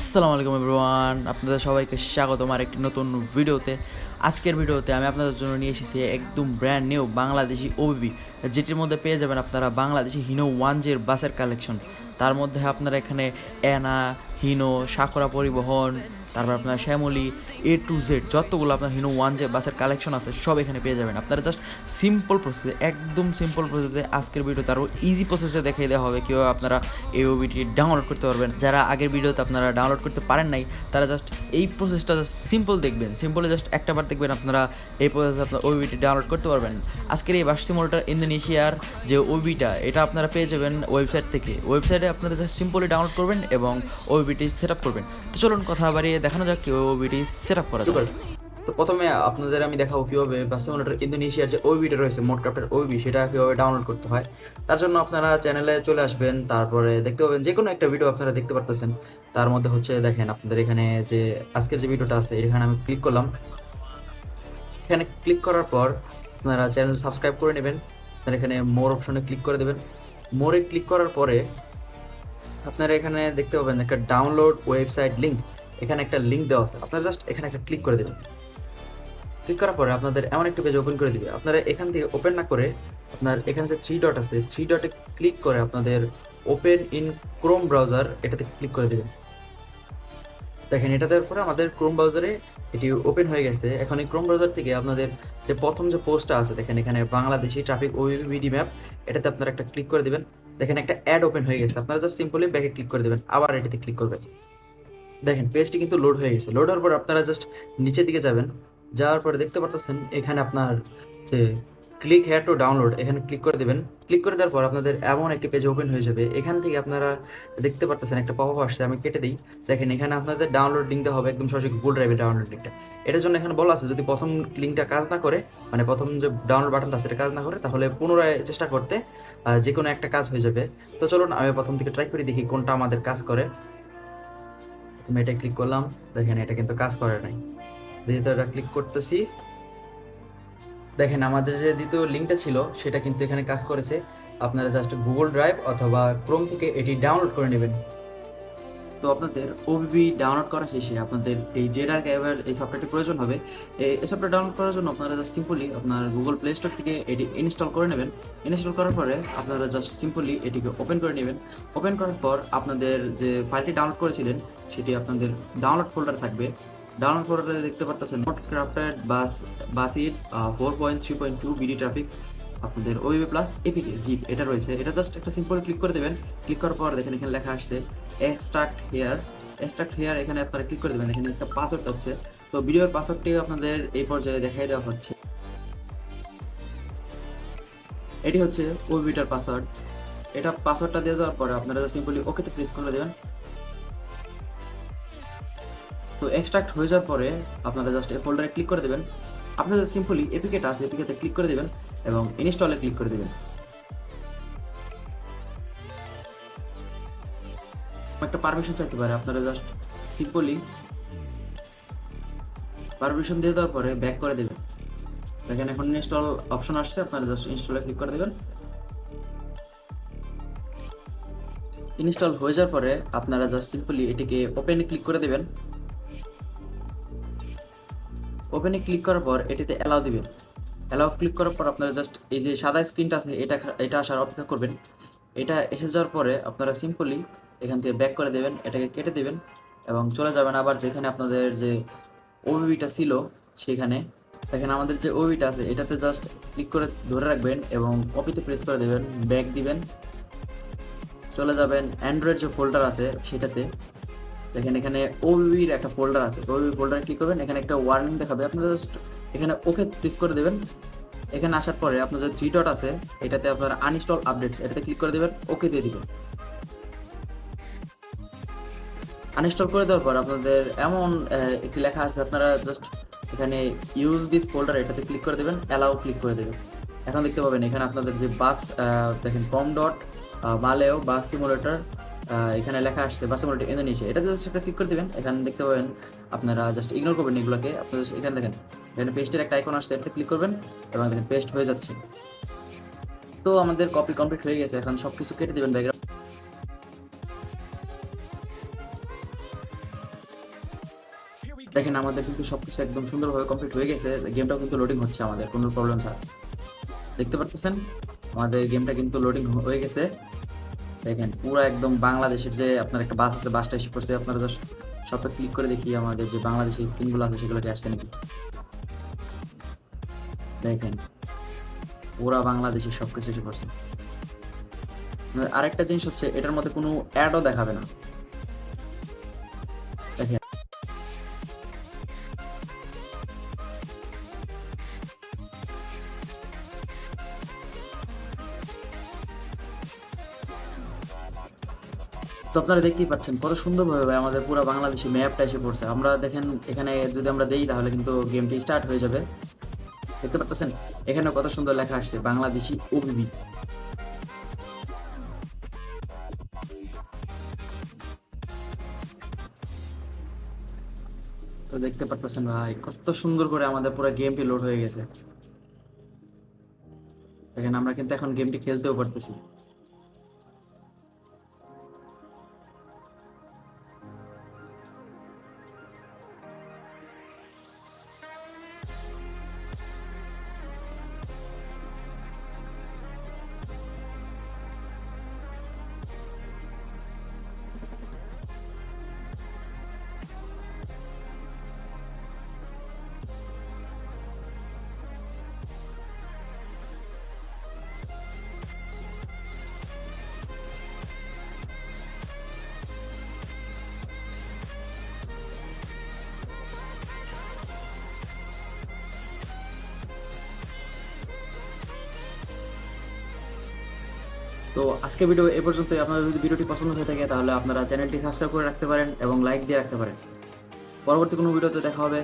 আসসালামু আলাইকুম এভরিওয়ান, আপনাদের সবাইকে স্বাগত আমার একটি নতুন ভিডিওতে। আজকের ভিডিওতে আমি আপনাদের জন্য নিয়ে এসেছি একদম ব্র্যান্ড নিউ বাংলাদেশি ওবিবি যেটির মধ্যে পেয়ে যাবেন আপনারা বাংলাদেশি হিনো ওয়ান জের বাসের কালেকশন তার মধ্যে আপনারা এখানে অ্যানা হিনো সাকরা পরিবহন তারপর আপনার শ্যামলি এ টু জেড যতগুলো আপনার হিনো ওয়ান জে বাসের কালেকশন আছে, সব এখানে পেয়ে যাবেন। আপনারা জাস্ট সিম্পল প্রসেসে একদম সিম্পল প্রসেসে আজকের ভিডিওতে আরও ইজি প্রসেসে দেখিয়ে দেওয়া হবে, কীভাবে আপনারা এই ওবিটি ডাউনলোড করতে পারবেন। যারা আগের ভিডিওতে আপনারা ডাউনলোড করতে পারেন নাই, তারা জাস্ট এই প্রসেসটা জাস্ট সিম্পল দেখবেন। সিম্পলে জাস্ট একটা বার দেখবেন আপনারা এই প্রসেসে আপনার ওবিটি ডাউনলোড করতে পারবেন। আজকের এই বাস সিমোলটার ইন্দোনেশিয়ার যে ওবিটা এটা আপনারা পেয়ে যাবেন ওয়েবসাইট থেকে। ওয়েবসাইটে আপনারা জাস্ট সিম্পলি ডাউনলোড করবেন এবং ওবিটি সেট আপ করবেন। তো চলুন কথা বাড়িয়ে দেখানো যাক কীভাবে ওবিটি সেট আপ করা যায়। তো প্রথমে আপনাদের আমি দেখাবো কীভাবে বাসিমোলেটার ইন্দোনেশিয়ার যে ওবিটা রয়েছে মোটক্রাফ্টের ওবি সেটা কীভাবে ডাউনলোড করতে হয়। তার জন্য আপনারা চ্যানেলে চলে আসবেন, তারপরে দেখতে পাবেন যে কোনো একটা ভিডিও আপনারা দেখতে পারতেছেন। তার মধ্যে হচ্ছে দেখেন আপনাদের এখানে যে আজকের যে ভিডিওটা আছে, এখানে আমি ক্লিক করলাম। এখানে ক্লিক করার পর আপনারা চ্যানেল সাবস্ক্রাইব করে নেবেন। এখানে মোর অপশনে ক্লিক করে দেবেন। মোরে ক্লিক করার পরে আপনারা এখানে দেখতে পাবেন একটা ডাউনলোড ওয়েবসাইট লিঙ্ক এখানে একটা লিঙ্ক দেওয়া আছে। আপনারা জাস্ট এখানে একটা ক্লিক করে দেবেন। ক্লিক করার পরে আপনাদের এমন একটা পেজ ওপেন করে দিবে। আপনারা এখান থেকে ওপেন না করে আপনার এখানে যে থ্রি ডট আছে থ্রি ডটে ক্লিক করে আপনাদের ওপেন ইন ক্রোম ব্রাউজার এটাতে ক্লিক করে দেবেন। দেখেন, এটা দেওয়ার পরে আমাদের ক্রোম ব্রাউজারে এটি ওপেন হয়ে গেছে। এখন এই ক্রোম ব্রাউজার থেকে আপনাদের যে প্রথম যে পোস্টটা আছে, দেখেন এখানে বাংলাদেশি ট্রাফিক ওবিডি ম্যাপ এটাতে আপনারা একটা ক্লিক করে দিবেন। দেখেন একটা অ্যাড ওপেন হয়ে গেছে। আপনারা জাস্ট সিম্পলি ব্যাকে ক্লিক করে দেবেন। আবার এটাতে ক্লিক করবেন দেখেন পেজটি কিন্তু লোড হয়ে গেছে। লোড হওয়ার পর আপনারা জাস্ট নিচের দিকে যাবেন। যাওয়ার পরে দেখতে পারতেছেন এখানে আপনার যে ক্লিক হেয়ার টু ডাউনলোড এখানে ক্লিক করে দেবেন। ক্লিক করে দেওয়ার পর আপনাদের এমন একটি পেজ ওপেন হয়ে যাবে। এখান থেকে আপনারা দেখতে পারতেছেন একটা পপ আসছে, আমি কেটে দিই। দেখেন, এখানে আপনাদের ডাউনলোড লিঙ্কটা হবে, একদম সরাসরি গুগল ড্রাইভে ডাউনলোড লিঙ্কটা এটার জন্য এখানে বলা আছে, যদি প্রথম লিঙ্কটা কাজ না করে মানে প্রথম যে ডাউনলোড বাটনটা সেটা কাজ না করে, তাহলে পুনরায় চেষ্টা করতে যে কোনো একটা কাজ হয়ে যাবে। তো চলুন, আমি প্রথম থেকে ট্রাই করে দেখি কোনটা আমাদের কাজ করে। আমি এটা ক্লিক করলাম। দেখেন, এটা কিন্তু কাজ করে নাই। দ্বিতীয় এটা ক্লিক করতেছি। দেখেন, আমাদের যে দ্বিতীয় লিঙ্কটা ছিল, সেটা কিন্তু এখানে কাজ করেছে। আপনারা জাস্ট গুগল ড্রাইভ অথবা ক্রোম থেকে এটি ডাউনলোড করে নেবেন। তো আপনাদের ওবিবি ডাউনলোড করা শেষে আপনাদের এই জেডার ক্যাবের এই সফটওয়্যারটি প্রয়োজন হবে। এই সফটওয়্যার ডাউনলোড করার জন্য আপনারা জাস্ট সিম্পলি আপনার গুগল প্লে স্টোর থেকে এটি ইনস্টল করে নেবেন। ইনস্টল করার পরে আপনারা জাস্ট সিম্পলি এটিকে ওপেন করে নেবেন। ওপেন করার পর আপনাদের যে ফাইলটি ডাউনলোড করেছিলেন, সেটি আপনাদের ডাউনলোড ফোল্ডার থাকবে। ডাউনলোড ফোল্ডারে দেখতে পারতেছেন not crafted bus Basir four point three point two BD traffic আপনাদের ওয়েবে প্লাস এপিকে জিপ এটা রয়েছে। এটা জাস্ট একটা সিম্পল ক্লিক করে দেবেন। ক্লিক করার পর দেখেন এখানে লেখা আসছে এক্সট্রাক্ট হেয়ার এক্সট্রাক্ট হেয়ার এখানে আপনারা ক্লিক করে দেবেন। এখানে একটা পাসওয়ার্ড হচ্ছে তো ভিডিওর পাসওয়ার্ডটি আপনাদের এই পর্যায়ে দেখাই দেওয়া হচ্ছে। এটি হচ্ছে ওবিটার পাসওয়ার্ড এটা পাসওয়ার্ডটা দিয়ে দেওয়ার পরে আপনারা সিম্পলি ওকেতে প্রেস করে দেবেন। তো এক্সট্রাক্ট হয়ে যাওয়ার পরে আপনারা জাস্ট এই ফোল্ডারে ক্লিক করে দেবেন। আপনাদের সিম্পলি এপিকেট আছে এপিকেতে ক্লিক করে দেবেন এবং ইনস্টলে ক্লিক করে দেবেন। একটা পারমিশন চাইতে পারে, আপনারা জাস্ট সিম্পলি পারমিশন দিয়ে দেওয়ার পরে ব্যাক করে দেবেন। দেখেন এখন ইনস্টল অপশন আসছে, আপনারা জাস্ট ইনস্টলে ক্লিক করে দেবেন। ইনস্টল হয়ে যাওয়ার পরে আপনারা জাস্ট সিম্পলি এটিকে ওপেনে ক্লিক করে দেবেন। ওপেনে ক্লিক করার পর এটিতে অ্যালাউ দিবেন। অ্যালাউ ক্লিক করার পর আপনারা জাস্ট এই যে সাদা স্ক্রিনটা আছে, এটা এটা আসার অপেক্ষা করবেন। এটা এসে যাওয়ার পরে আপনারা সিম্পলি এখান থেকে ব্যাক করে দেবেন, এটাকে কেটে দেবেন এবং চলে যাবেন আবার যেখানে আপনাদের যে ওবিটা ছিল সেখানে। দেখেন আমাদের যে ওবিটা আছে, এটাতে জাস্ট ক্লিক করে ধরে রাখবেন এবং কপিতে প্রেস করে দেবেন ব্যাক দিবেন। চলে যাবেন অ্যান্ড্রয়েড যে ফোল্ডার আছে, সেটাতে। দেখেন এখানে ওবির একটা ফোল্ডার আছে। ওবি ফোল্ডারে ক্লিক করবেন, এখানে একটা ওয়ার্নিং দেখাবে। আপনারা জাস্ট এখানে ওকে প্রেস করে দেবেন। এখানে আসার পরে আপনাদের থ্রি ডট আছে, এটাতে আপনারা আনইনস্টল আপডেটস এটাতে ক্লিক করে দেবেন ওকে দিয়ে দিবেন। আনইনস্টল করে দেওয়ার পর আপনাদের এমন একটি লেখা আসবে। আপনারা জাস্ট এখানে ইউজ দিস ফোল্ডার এটাতে ক্লিক করে দেবেন অ্যালাউ ক্লিক করে দেবেন। এখন দেখতে পাবেন এখানে আপনাদের যে বাস দেখেন কম ডট মালেও বাস সিমুলেটর এখানে লেখা আসছে বাস সিমুলেটর ইন্দোনেশিয়া। এটাতে জাস্ট একটা ক্লিক করে দেবেন, এখানে দেখতে পাবেন আপনারা জাস্ট ইগনোর করবেন এগুলোকে। আপনারা এখানে দেখেন, এখানে পেস্টের একটা আইকন আসছে, এটা ক্লিক করবেন এবং এখানে পেস্ট হয়ে যাচ্ছে। তো আমাদের কপি কমপ্লিট হয়ে গেছে, এখন সব কিছু কেটে দেবেন ব্যাকগ্রাউন্ড দেখেন, আমাদের কিন্তু সবকিছু একদম সুন্দরভাবে কমপ্লিট হয়ে গেছে। গেমটাও কিন্তু লোডিং হচ্ছে আমাদের, কোনো প্রবলেম ছাড়া। দেখতে পাচ্ছেন আমাদের গেমটা কিন্তু লোডিং হয়ে গেছে। দেখেন, পুরো একদম বাংলাদেশের যে আপনার একটা বাস আছে বাসটা এসে পড়ছে, আপনারা জাস্ট সবটা ক্লিক করে দেখি আমাদের যে বাংলাদেশের স্ক্রিনগুলো আছে সেগুলোকে আসছে নাকি। দেখেন, পুরা বাংলাদেশের সবকিছু এসে পড়ছে। আরেকটা জিনিস হচ্ছে, এটার মধ্যে কোনো অ্যাডও দেখাবে না। তো আপনারা দেখতেই পাচ্ছেন, কত সুন্দরভাবে ভাই আমাদের পুরো বাংলাদেশি ম্যাপটা এসে পড়ছে। আমরা দেখেন, এখানে যদি আমরা দেই তাহলে কিন্তু গেমটি স্টার্ট হয়ে যাবে। দেখতে পাচ্ছেন? এখানে কত সুন্দর লেখা আসছে, বাংলাদেশি ওবিবি তো দেখতে পাচ্ছেন ভাই, কত সুন্দর করে আমাদের পুরো গেমটি লোড হয়ে গেছে। দেখেন, আমরা কিন্তু এখন গেমটি খেলতেও পারতেছি। তো আজকে ভিডিও এ পর্যন্তই। আপনারা যদি ভিডিওটি পছন্দ হয়ে থাকে, তাহলে আপনারা চ্যানেলটি সাবস্ক্রাইব করে রাখতে পারেন এবং লাইক দিয়ে রাখতে পারেন। পরবর্তী কোনো ভিডিওতে দেখা হবে।